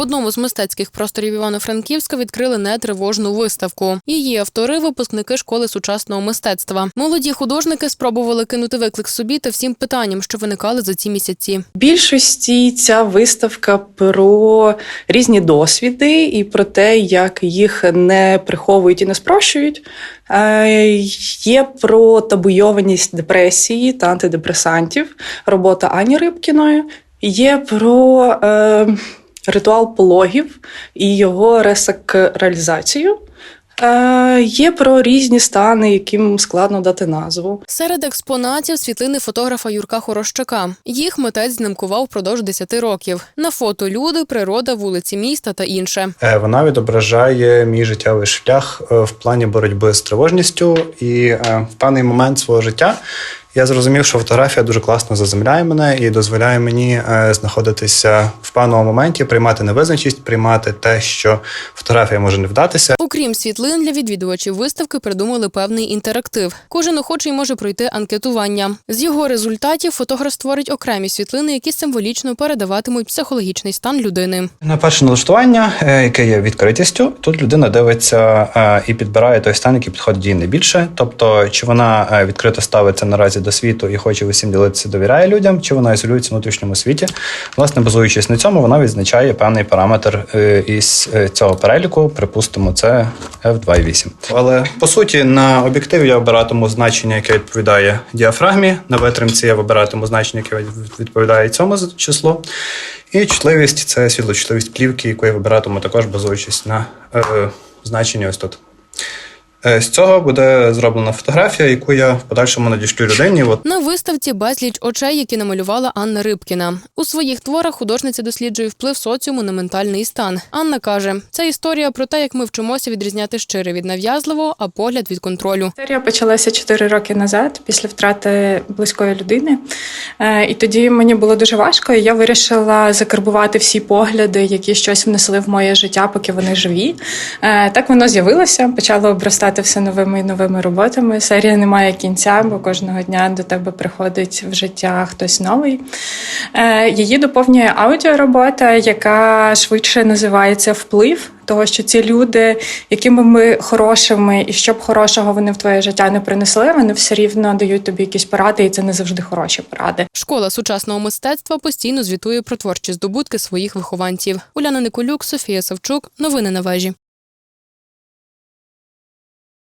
одному з мистецьких просторів Івано-Франківська відкрили нетривожну виставку. Її автори випускники школи сучасного мистецтва. Молоді художники спробували кинути виклик собі та всім питанням, що виникали за ці місяці. В більшості ця виставка про різні досвіди і про те, як їх не приховують і не спрощують. Е, Є про табуйованість депресії та антидепресантів, робота Ані Рибкіної. Є про е, ритуал пологів і його ресакралізацію. Е, є про різні стани, яким складно дати назву. Серед експонатів світлини фотографа Юрка Хорощака. Їх митець знімкував впродовж 10 років. На фото люди, природа, вулиці міста та інше. Е, Вона відображає мій життєвий шлях е, в плані боротьби з тривожністю, і е, в певний момент свого життя я зрозумів, що фотографія дуже класно заземляє мене і дозволяє мені е, знаходитися в певному моменті, приймати невизначеність, приймати те, що фотографія може не вдатися. Окрім світлин, для відвідувачів виставки придумали певний інтерактив. Кожен охочий може пройти анкетування. З його результатів фотограф створить окремі світлини, які символічно передаватимуть психологічний стан людини. На перше налаштування, е, яке є відкритістю, тут людина дивиться е, і підбирає той стан, який підходить їй найбільше. Тобто, чи вона відкрито ставиться наразі до світу і хоче усім ділитися, довіряє людям, чи вона ізолюється в внутрішньому світі. Власне, базуючись на цьому, вона відзначає певний параметр е, із е, цього переліку. Припустимо, це F2,8. Але по суті, на об'єктиві я обиратиму значення, яке відповідає діафрагмі. На витримці я вибиратиму значення, яке відповідає цьому числу. І чутливість це світлочутливість плівки, яку я вибиратиму також базуючись на е, значенні ось тут. Е, з цього буде зроблена фотографія, яку я в подальшому надішлю людині. От На виставці безліч очей, які намалювала Анна Рибкіна. У своїх творах художниця досліджує вплив соціуму на ментальний стан. Анна каже, це історія про те, як ми вчимося відрізняти щире від нав'язливого, а погляд від контролю. Історія почалася 4 роки назад, після втрати близької людини. Е, І тоді мені було дуже важко, і я вирішила закарбувати всі погляди, які щось внесли в моє життя, поки вони живі. Е, Так воно з'явилося, почало обростати все новими і новими роботами. Серія не має кінця, бо кожного дня до тебе приходить в життя хтось новий. Е, Її доповнює аудіоробота, яка швидше називається Вплив того, що ці люди, якими ми хорошими, і що б хорошого вони в твоє життя не принесли, вони все рівно дають тобі якісь поради, і це не завжди хороші поради. Школа сучасного мистецтва постійно звітує про творчі здобутки своїх вихованців. Уляна Николюк, Софія Савчук. Новини на вежі.